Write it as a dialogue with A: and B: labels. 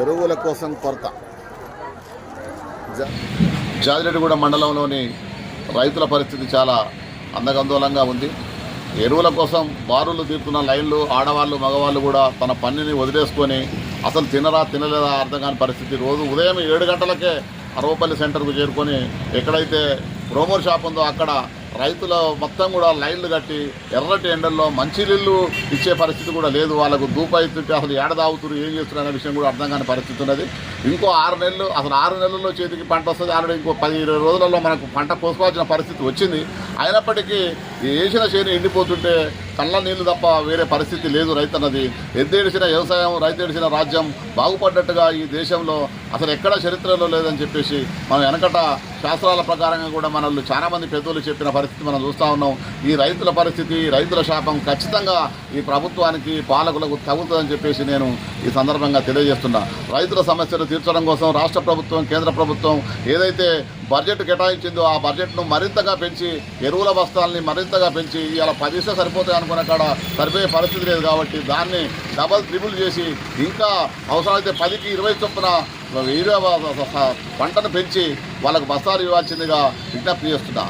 A: ఎరువుల కోసం కొరత. జాజిరెడ్డిగూడ మండలంలోని రైతుల పరిస్థితి చాలా అందగందోళంగా ఉంది. ఎరువుల కోసం బారులు తీరుతున్న లైన్లు ఆడవాళ్ళు మగవాళ్ళు కూడా తన పనిని వదిలేసుకొని అసలు తినరా తినలేదా అర్థం కాని పరిస్థితి. రోజు ఉదయం ఏడు గంటలకే అరవపల్లి సెంటర్కు చేరుకొని ఎక్కడైతే ప్రోమోర్ షాప్ ఉందో అక్కడ రైతుల మొత్తం కూడా లైన్లు కట్టి ఎర్రటి ఎండల్లో మంచినీళ్ళు ఇచ్చే పరిస్థితి కూడా లేదు. వాళ్ళకు దూపైతుంటే అసలు ఏడ తాగుతున్నారు ఏం చేస్తున్నారు అనే విషయం కూడా అర్థం కాని పరిస్థితి ఉన్నది. ఇంకో ఆరు నెలలు అసలు ఆరు నెలల్లో చేతికి పంట వస్తుంది. ఆల్రెడీ ఇంకో పది ఇరవై రోజులలో మనకు పంట కోసుకోవాల్సిన పరిస్థితి వచ్చింది. అయినప్పటికీ వేసిన చేను ఎండిపోతుంటే కళ్ళ నీళ్ళు తప్ప వేరే పరిస్థితి లేదు రైతన్నది. ఎద్దేడిసిన వ్యవసాయం రైతేడిసిన రాజ్యం బాగుపడ్డట్టుగా ఈ దేశంలో అసలు ఎక్కడ చరిత్రలో లేదని చెప్పేసి మనం వెనకట శాస్త్రాల ప్రకారంగా కూడా మనల్ని చాలామంది పెద్దలు చెప్పిన పరిస్థితి మనం చూస్తూ ఉన్నాం. ఈ రైతుల పరిస్థితి రైతుల శాపం ఖచ్చితంగా ఈ ప్రభుత్వానికి పాలకులకు తగులుతుందని చెప్పేసి నేను ఈ సందర్భంగా తెలియజేస్తున్నా. రైతుల సమస్యలు తీర్చడం కోసం రాష్ట్ర ప్రభుత్వం కేంద్ర ప్రభుత్వం ఏదైతే బడ్జెట్ కేటాయించిందో ఆ బడ్జెట్ను మరింతగా పెంచి ఎరువుల బస్తాలని మరింతగా పెంచి ఇలా పదిస్తే సరిపోతాయి అనుకున్న కాడ సరిపోయే పరిస్థితి లేదు కాబట్టి దాన్ని డబల్ ట్రిబుల్ చేసి ఇంకా అవసరమైతే పదికి ఇరవై చొప్పున వీరు పంటను పెంచి వాళ్ళకు బస్తాలు ఇవ్వాల్సిందిగా విజ్ఞప్తి చేస్తున్నా.